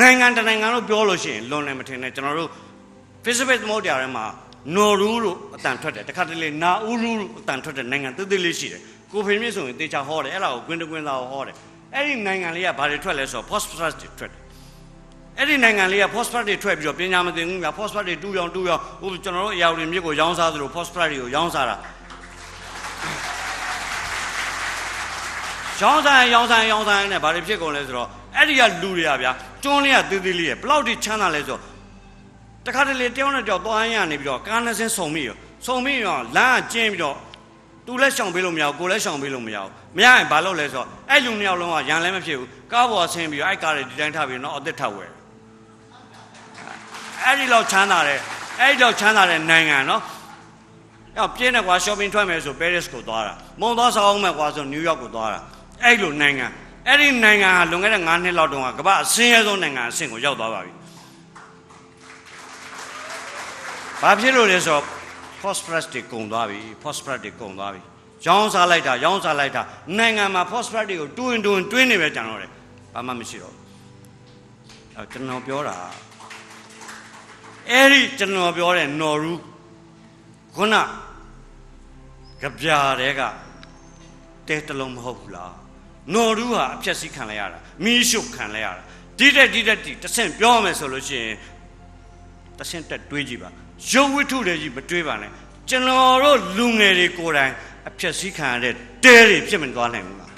နိုင်ငံတစ်နိုင်ငံလို့ပြောလို့ရှိရင်လွန်လည်းမထင်နဲ့ကျွန်တော်တို့ Facebook သမုဒ္ဒရာထဲမှာနော်ရူးလို့အတန်ထွက်တယ်တခါတလေနာဦးရူးလို့အတန်ထွက်တဲ့နိုင်ငံသေးသေးလေးရှိတယ်ကိုဖေမြင့်ဆိုရင်တေချာဟောတယ်အဲ့ဒါကိုကွင်းတကွင်းသားကိုဟောတယ်အဲ့ဒီနိုင်ငံလေးကဘာတွေထွက်လဲဆိုတော့ phosphorus တွေထွက်တယ်အဲ့ဒီနိုင်ငံလေးက phosphorus တွေထွက်ပြီးတော့ပညာမသင်ဘူးများ phosphorus တွေတူးရောင်တူးရောင်ဟိုကျွန်တော်တို့အရာတွေမြစ်ကိုရောင်းစားသလို phosphorus တွေကိုရောင်းစားတာ ရောင်းစားရင်ရောင်းစားရင်ရောင်းစားရင်လည်းဘာတွေဖြစ်ကုန်လဲဆိုတော့အဲ့ဒီကလူတွေကဗျာတွန်းလေးကသေးသေးလေးရဘယ်လောက်ထိချမ်းသာလဲဆိုတော့တခါတလေတယောက်နဲ့တယောက်သွားရနေပြီးတော့ကားနှစ်စင်းစုံမိရောစုံမိရောလမ်းကကျင်းပြီးတော့သူလည်းရှောင်ပေးလို့မရဘူးကိုလည်းရှောင်ပေးလို့မရဘူးမရရင်ဘာလုပ်လဲဆိုတော့အဲ့လူနှစ်ယောက်လုံးကရန်လည်းမဖြစ်ဘူးကားပေါ်ဆင်းပြီးတော့အဲ့ကားတွေဒီတိုင်းထားပြီးတော့အသက်ထပ်ဝယ်အဲ့ဒီလောက်ချမ်းသာတဲ့အဲ့ဒီလောက်ချမ်းသာတဲ့နိုင်ငံနော်အဲ့ပြင်းတယ်ကွာ shopping ထွက်မယ်ဆို Paris ကိုသွားတာမုံသွားဆောင်အောင်မယ်ကွာဆို New York ကိုသွားတာ အဲ့လိုနိုင်ငံအဲ့ဒီနိုင်ငံဟာလွန်ခဲ့တဲ့9နှစ်လောက်တုန်းကကမ္ဘာအဆင်းရဲဆုံးနိုင်ငံအဆင့်ကိုရောက်သွားပါပြီ။ဘာဖြစ်လို့လဲဆိုတော့ phosphorus တွေကုန်သွားပြီ phosphorus တွေကုန်သွားပြီ။ရောင်းစားလိုက်တာရောင်းစားလိုက်တာနိုင်ငံမှာ phosphorus တွေကိုတွင်းတွင်းတွင်းနေပဲကြံတော့တယ်။ဘာမှမရှိတော့ဘူး။အဲကျွန်တော်ပြောတာအဲ့ဒီကျွန်တော်ပြောတဲ့နော်ရူခုနကြပြားတွေကတဲတလုံးမဟုတ်ဘူးလား။ နော်ရူဟာအဖြက်စီးခံလိုက်ရတာမီးရှို့ခံလိုက်ရတာဒီတက်ဒီတက်ဒီတစ်ဆင့်ပြောရမယ်ဆိုလို့ရှိရင်တဆင့်တက်တွေးကြည့်ပါရုပ်ဝိထုတွေကြီးမတွေးပါနဲ့ကျွန်တော်တို့လူငယ်တွေကိုယ်တိုင်အဖြက်စီးခံရတဲ့တဲတွေဖြစ်မသွားနိုင်ဘူးလား